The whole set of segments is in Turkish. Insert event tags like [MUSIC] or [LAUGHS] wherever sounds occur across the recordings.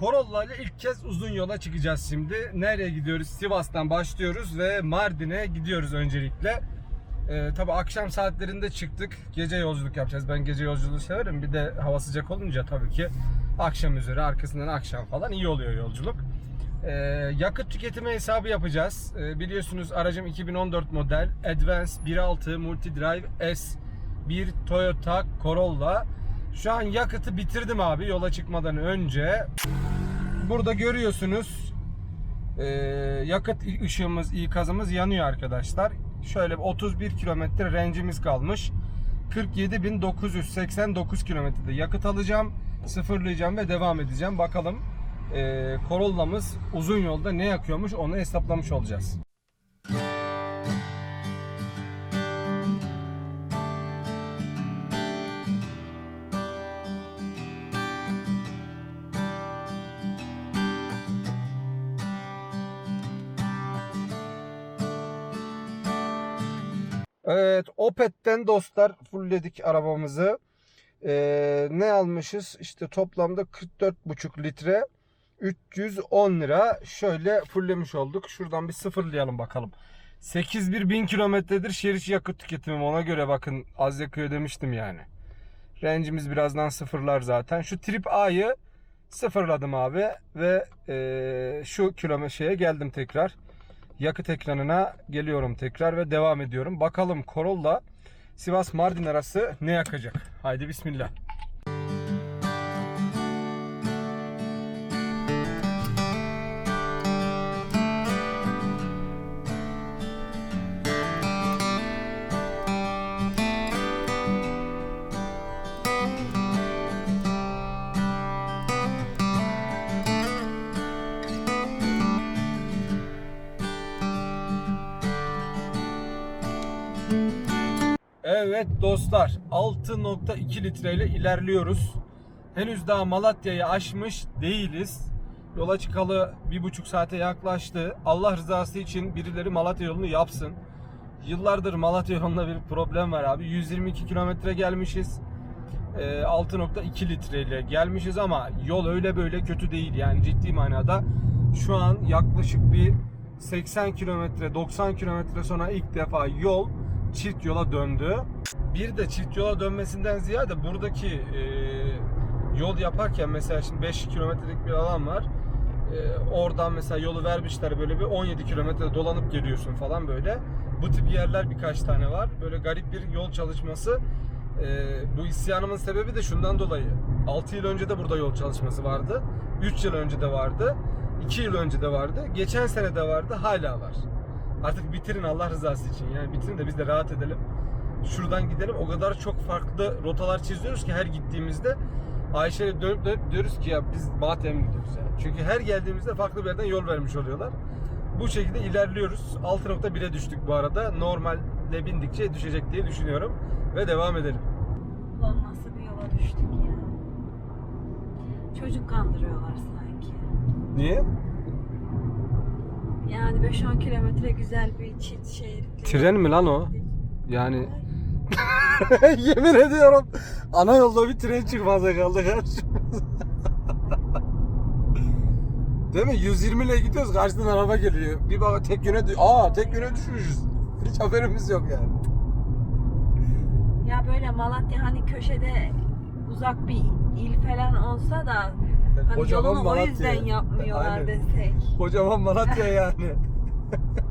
Corolla ile ilk kez uzun yola çıkacağız şimdi. Nereye gidiyoruz? Sivas'tan başlıyoruz ve Mardin'e gidiyoruz öncelikle. Ee, tabii akşam saatlerinde çıktık. Gece yolculuk yapacağız. Ben gece yolculuğu severim. Bir de hava sıcak olunca tabii ki akşam üzeri arkasından akşam falan iyi oluyor yolculuk. Ee, yakıt tüketimi hesabı yapacağız. Ee, biliyorsunuz aracım 2014 model Advance 1.6 Multidrive S bir Toyota Corolla. Şu an yakıtı bitirdim abi yola çıkmadan önce. Burada görüyorsunuz ee, yakıt ışığımız, ikazımız yanıyor arkadaşlar. Şöyle bir 31 kilometre range'imiz kalmış. 47.989 kilometrede yakıt alacağım. Sıfırlayacağım ve devam edeceğim. Bakalım ee, Corolla'mız uzun yolda ne yakıyormuş onu hesaplamış olacağız. Evet, Opet'ten dostlar fullledik arabamızı. Ee, ne almışız? İşte toplamda 44,5 litre 310 lira. Şöyle fulllemiş olduk. Şuradan bir sıfırlayalım bakalım. 81 bin kilometredir şehir içi yakıt tüketimim. Ona göre bakın az yakıyor demiştim yani. Range'imiz birazdan sıfırlar zaten. Şu Trip A'yı sıfırladım abi ve ee, şu kilometreye geldim tekrar yakıt ekranına geliyorum tekrar ve devam ediyorum. Bakalım Corolla Sivas Mardin arası ne yakacak? Haydi bismillah. Evet dostlar 6.2 litreyle ilerliyoruz. Henüz daha Malatya'yı aşmış değiliz. Yola çıkalı bir buçuk saate yaklaştı. Allah rızası için birileri Malatya yolunu yapsın. Yıllardır Malatya yolunda bir problem var abi. 122 kilometre gelmişiz. Ee, 6.2 litreyle gelmişiz ama yol öyle böyle kötü değil. Yani ciddi manada şu an yaklaşık bir 80 kilometre 90 kilometre sonra ilk defa yol çift yola döndü. Bir de çift yola dönmesinden ziyade buradaki e, yol yaparken mesela şimdi 5 kilometrelik bir alan var. E, oradan mesela yolu vermişler böyle bir 17 kilometre dolanıp geliyorsun falan böyle. Bu tip yerler birkaç tane var. Böyle garip bir yol çalışması. E, bu isyanımın sebebi de şundan dolayı. 6 yıl önce de burada yol çalışması vardı. 3 yıl önce de vardı. 2 yıl önce de vardı. Geçen sene de vardı. Hala var. Artık bitirin Allah rızası için. Yani bitirin de biz de rahat edelim. Şuradan gidelim. O kadar çok farklı rotalar çiziyoruz ki her gittiğimizde Ayşe'yle dönüp dönüp diyoruz ki ya biz mı gidiyoruz yani. Çünkü her geldiğimizde farklı bir yerden yol vermiş oluyorlar. Bu şekilde ilerliyoruz. 6.1'e düştük bu arada. Normalde bindikçe düşecek diye düşünüyorum. Ve devam edelim. Ulan nasıl bir yola düştük ya. Çocuk kandırıyorlar sanki. Niye? Yani 5-10 kilometre güzel bir çift şeritli. Tren mi lan o? Yani [LAUGHS] yemin ediyorum ana yolda bir tren çıkmaza kaldı karşımıza. Değil mi? 120 ile gidiyoruz karşıdan araba geliyor. Bir bak tek yöne Aa tek yöne düşmüşüz. Hiç haberimiz yok yani. Ya böyle Malatya hani köşede uzak bir il falan olsa da hani Kocaman yolunu o Malatya. yüzden yapmıyorlar Aynen. desek. Kocaman Malatya yani. [LAUGHS]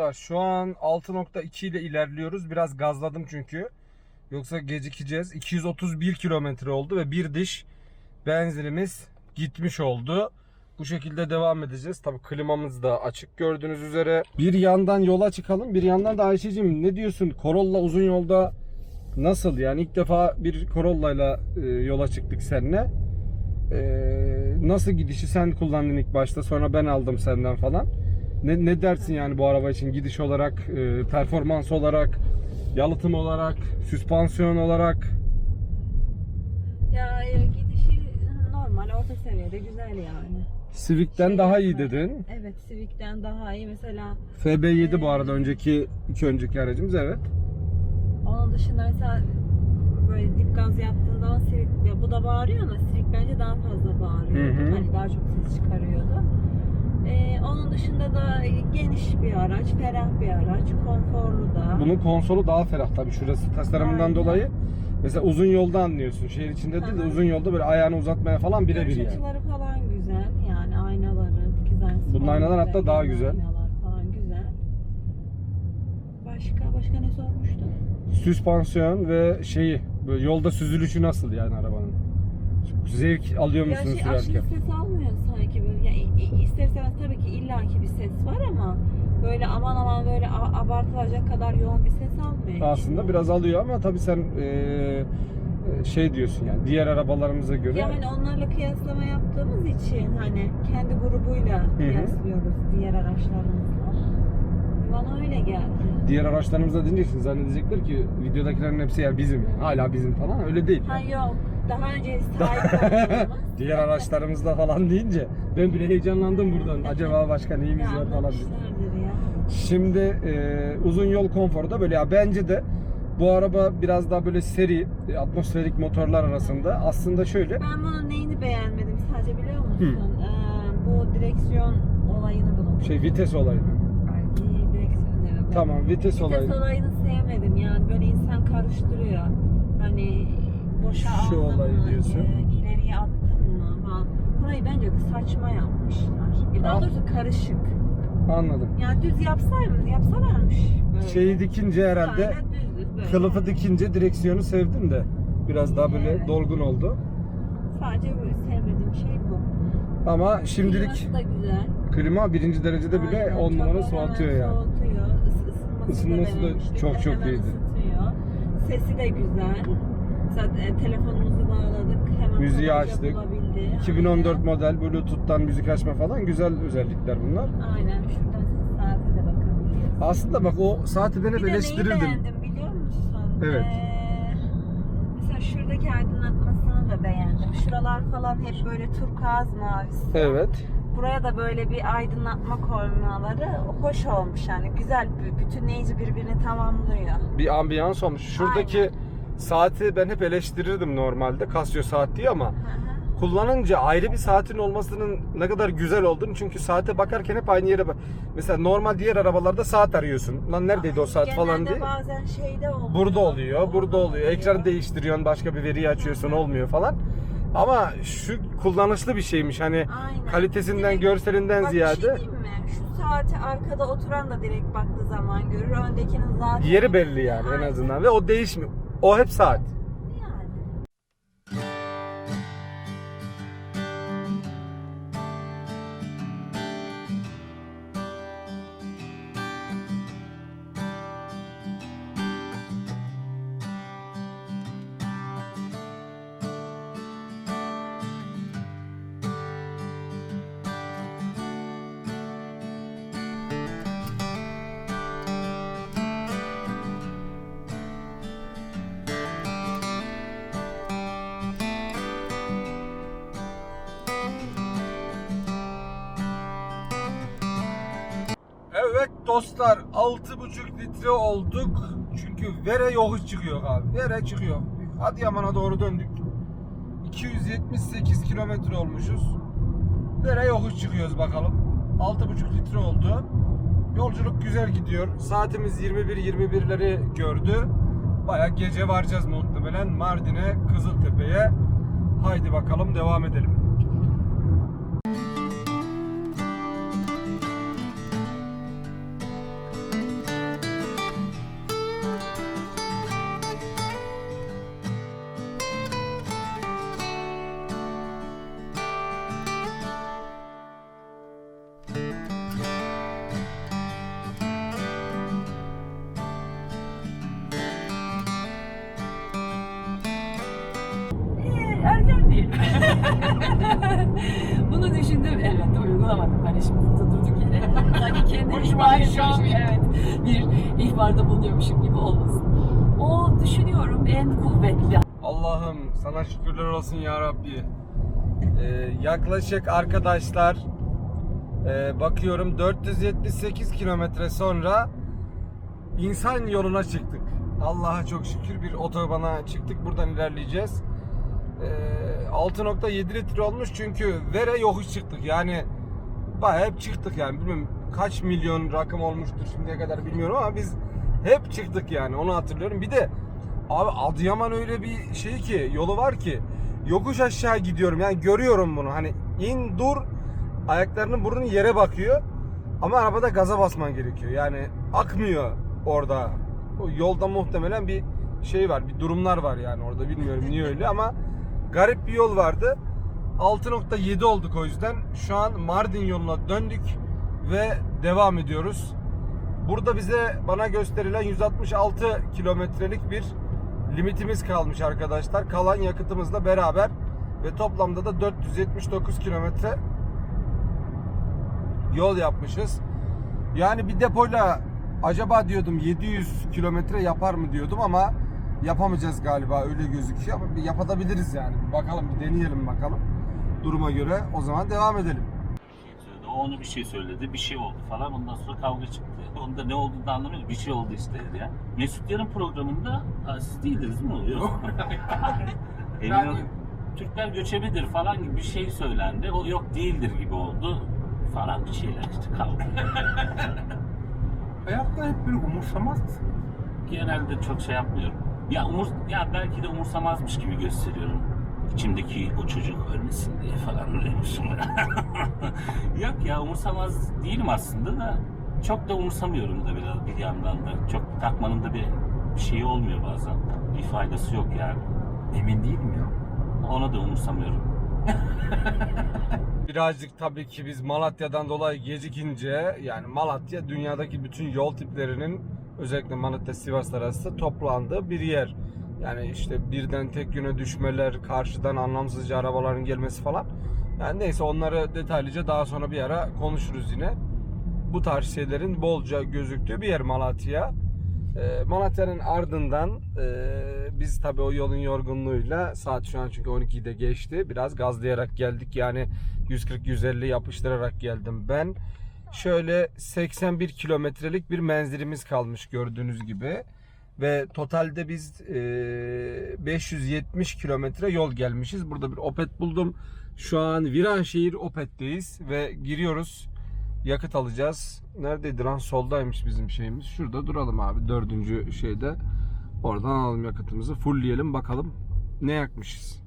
Dostlar şu an 6.2 ile ilerliyoruz. Biraz gazladım çünkü. Yoksa gecikeceğiz. 231 kilometre oldu ve bir diş benzinimiz gitmiş oldu. Bu şekilde devam edeceğiz. Tabii klimamız da açık gördüğünüz üzere. Bir yandan yola çıkalım. Bir yandan da Ayşe'cim ne diyorsun? Corolla uzun yolda nasıl? Yani ilk defa bir Corolla'yla e, yola çıktık seninle. E, nasıl gidişi sen kullandın ilk başta sonra ben aldım senden falan. Ne, ne dersin yani bu araba için gidiş olarak, e, performans olarak, yalıtım olarak, süspansiyon olarak? Ya e, gidişi normal orta seviyede güzel yani. Civic'ten Şey daha iyi dedin. Evet Civic'ten daha iyi. Mesela FB7 bu arada önceki iki önceki aracımız evet. onun dışında mesela böyle dip gaz yaptığın zaman Civic ya bu da bağırıyor ama Civic bence daha fazla bağırıyordu. Hı hı. Hani daha çok ses çıkarıyordu. Ee, onun dışında da geniş bir araç, ferah bir araç, konforlu da. Bunun konsolu daha ferah tabii şurası tasarımından Aynen. dolayı. Mesela uzun yolda anlıyorsun. Şehir içinde değil de uzun yolda böyle ayağını uzatmaya falan birebir yani. açıları falan güzel. Yani aynaları, dikiz aynası Bunun falan aynalar hatta güzel, daha yan güzel. Aynalar falan güzel. Başka başka ne sormuştun? Süspansiyon ve şeyi böyle yolda süzülüşü nasıl yani arabanın? Zevk alıyor Ya musun şey sürerken? aşırı ses almıyor sanki böyle. Ya, i- i- ister istemez tabii ki illaki bir ses var ama böyle aman aman böyle abartılacak kadar yoğun bir ses almıyor. Aslında biraz alıyor ama tabii sen eee, şey diyorsun yani diğer arabalarımıza göre Ya hani onlarla kıyaslama yaptığımız için hani kendi grubuyla kıyaslıyoruz diğer araçlarımızla. Bana öyle geldi. diğer araçlarımıza diyeceksin zannedecekler ki videodakilerin hepsi ya bizim hala bizim falan öyle değil. Ha yok. Daha önce [LAUGHS] sahip. Diğer araçlarımızda falan deyince ben bile heyecanlandım buradan. Acaba başka neyimiz var falan diye. Şimdi e, uzun yol konforu da böyle ya bence de bu araba biraz daha böyle seri e, atmosferik motorlar arasında aslında şöyle Ben bunun neyini beğenmedim sadece biliyor musun? Ee, bu direksiyon olayını bunu. şey vites olayı. Ay, iyi direksiyon. Ben Tamam vites Vites olayı. olayını sevmedim yani böyle insan karıştırıyor. Hani boşa Şu aldın olayı mı, diyorsun. e, ileriye attın mı falan. Burayı bence saçma yapmışlar. E, Daha Al. doğrusu karışık. Anladım. Yani düz yapsaymış, yapsalarmış. Böyle. Şeyi dikince herhalde Aynen düz düz böyle. kılıfı dikince direksiyonu sevdim de biraz daha böyle Evet. dolgun oldu. Sadece bu sevmediğim şey bu. Ama şimdilik Kliması da güzel. klima birinci derecede bile Aynen, 10 çok numara hemen soğutuyor yani. Soğutuyor. Is- ısınması, Isınması da da, denemiştik. çok çok Hemen iyiydi. ısıtıyor. Sesi de güzel. Zaten e, telefonumuzu bağladık. Hemen Müziği açtık. bulabildi. 2014 Aynen. model Bluetooth'tan müzik açma falan güzel özellikler bunlar. Aynen. Şuradan saate de bakabiliriz. Aslında bak o saati ben hep Bir de neyi eleştirirdim. beğendim biliyor musun? Evet. Ee, mesela şuradaki aydınlatmasını da beğendim. Şuralar falan hep böyle turkuaz mavisi. Evet. Buraya da böyle bir aydınlatma koymaları hoş olmuş yani güzel bir bütünleyici birbirini tamamlıyor. Bir ambiyans olmuş. Şuradaki saati ben hep eleştirirdim normalde. Casio saat diye ama kullanınca ayrı bir saatin olmasının ne kadar güzel olduğunu çünkü saate bakarken hep aynı yere bak. Mesela normal diğer arabalarda saat arıyorsun. Lan neredeydi o saat Genelde falan diye. bazen şeyde oluyor. Burada oluyor, burada oluyor. Ekranı değiştiriyorsun, başka bir veriyi açıyorsun, olmuyor falan. Ama şu kullanışlı bir şeymiş. Hani Aynen. kalitesinden, Direkt- görselinden Bak bir şey ziyade diyeyim mi? Şu saati arkada oturan da direkt baktığı zaman görür. Öndekinin zaten... yeri belli yani en Aynen. azından ve o değişmiyor. O hep saat. Evet dostlar 6,5 litre olduk. Çünkü Vere yokuş çıkıyor abi. Vere çıkıyor. Adıyaman'a doğru döndük. 278 kilometre olmuşuz. Vere yokuş çıkıyoruz bakalım. 6,5 litre oldu. Yolculuk güzel gidiyor. Saatimiz 21-21'leri gördü. Baya gece varacağız muhtemelen Mardin'e, Kızıltepe'ye. Haydi bakalım devam edelim. Elbette uygulamadım. Hani şimdi burada durduk yere. [LAUGHS] Sanki kendi Hoşuma ihbar ediyormuşum. Evet. Bir ihbarda bulunuyormuşum gibi olmasın. O düşünüyorum en kuvvetli Allah'ım sana şükürler olsun ya Rabbi. Ee, yaklaşık arkadaşlar e, bakıyorum 478 kilometre sonra insan yoluna çıktık. Allah'a çok şükür bir otobana çıktık. Buradan ilerleyeceğiz. Ee, 6.7 litre olmuş çünkü vere yokuş çıktık. Yani bayağı hep çıktık yani. Bilmiyorum kaç milyon rakım olmuştur şimdiye kadar bilmiyorum ama biz hep çıktık yani. Onu hatırlıyorum. Bir de Abi Adıyaman öyle bir şey ki yolu var ki yokuş aşağı gidiyorum. Yani görüyorum bunu. Hani in dur ayaklarının burnun yere bakıyor ama arabada gaza basman gerekiyor. Yani akmıyor orada. O yolda muhtemelen bir şey var bir durumlar var yani orada. Bilmiyorum niye öyle ama garip bir yol vardı 6.7 olduk o yüzden şu an Mardin yoluna döndük ve devam ediyoruz. Burada bize bana gösterilen 166 kilometrelik bir limitimiz kalmış arkadaşlar. Kalan yakıtımızla beraber ve toplamda da 479 kilometre yol yapmışız. Yani bir depoyla acaba diyordum 700 kilometre yapar mı diyordum ama yapamayacağız galiba öyle gözüküyor ama yapabiliriz yani. Bakalım bir deneyelim bakalım. Duruma göre o zaman devam edelim. söyledi. O onu bir şey söyledi, bir şey oldu falan. Ondan sonra kavga çıktı. [LAUGHS] Onda ne olduğunu da anlamıyorum. Bir şey oldu işte dedi ya. Mesut Yarın programında ha, siz değildiniz mi oluyor? [LAUGHS] [LAUGHS] Emin ol, Türkler göçebedir falan gibi bir şey söylendi. O yok değildir gibi oldu. Falan bir şeyler işte kavga. Hayatta hep böyle umursamaz? Genelde çok şey yapmıyorum. Ya umur, ya belki de umursamazmış gibi gösteriyorum. İçimdeki o çocuk ölmesin diye falan öyleymişim. [LAUGHS] Yok ya umursamaz değilim aslında da çok da umursamıyorum da biraz bir yandan da. Çok takmanın da bir, bir şeyi olmuyor bazen. Bir faydası yok yani. Emin değilim ya. Ona da umursamıyorum. [LAUGHS] Birazcık tabii ki biz Malatya'dan dolayı gecikince yani Malatya dünyadaki bütün yol tiplerinin özellikle Malatya Sivas arası toplandığı bir yer. Yani işte birden tek yöne düşmeler, karşıdan anlamsızca arabaların gelmesi falan. Yani neyse onları detaylıca daha sonra bir ara konuşuruz yine. Bu tarz şeylerin bolca gözüktüğü bir yer Malatya. Ee, Malatya'nın ardından e, biz tabii o yolun yorgunluğuyla saat şu an çünkü 12'yi de geçti. Biraz gazlayarak geldik. Yani 140-150 yapıştırarak geldim ben. Şöyle 81 kilometrelik bir menzilimiz kalmış gördüğünüz gibi. Ve totalde biz e, 570 kilometre yol gelmişiz. Burada bir Opet buldum. Şu an Viranşehir Opet'teyiz ve giriyoruz. Yakıt alacağız. Neredeydi lan? Soldaymış bizim şeyimiz. Şurada duralım abi. Dördüncü şeyde. Oradan alalım yakıtımızı. Fullleyelim bakalım ne yakmışız.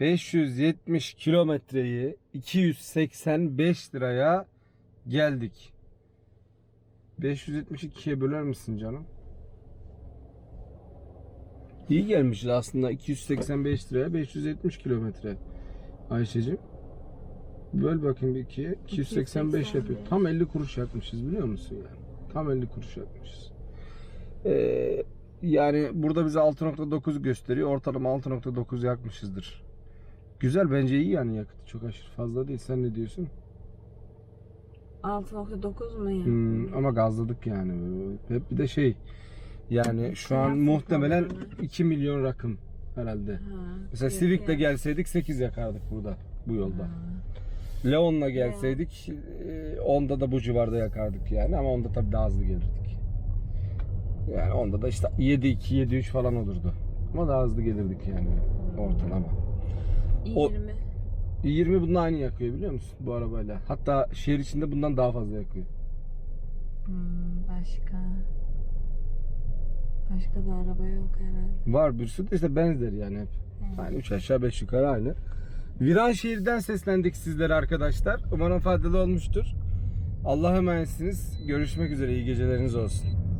...570 kilometreyi 285 liraya geldik. 572'ye böler misin canım? İyi gelmişiz aslında 285 liraya 570 kilometre. Ayşe'cim. Böl bakayım bir ikiye. 285 yapıyor. Tam 50 kuruş yakmışız biliyor musun yani? Tam 50 kuruş yakmışız. Ee, yani burada bize 6.9 gösteriyor. Ortalama 6.9 yakmışızdır. Güzel bence iyi yani yakıtı. Çok aşırı fazla değil. Sen ne diyorsun? 6.9 mu ya? Hmm, ama gazladık yani. Hep bir de şey yani şu an muhtemelen kaldı? 2 milyon rakım herhalde. Ha, Mesela fiyat- Civic'le gelseydik 8 yakardık burada bu yolda. Ha. Leon'la gelseydik e, onda da bu civarda yakardık yani ama onda tabii daha hızlı gelirdik. Yani onda da işte 7-2 7-3 falan olurdu. Ama daha hızlı gelirdik yani ortalama. O- İyi 20. 20 bununla aynı yakıyor biliyor musun bu arabayla. Hatta şehir içinde bundan daha fazla yakıyor. Hmm, başka. Başka da araba yok herhalde. Var bir sürü de işte benzer yani hep. Yani 3 aşağı 5 yukarı aynı. Viranşehir'den seslendik sizlere arkadaşlar. Umarım faydalı olmuştur. Allah'a emanetsiniz. Görüşmek üzere. İyi geceleriniz olsun.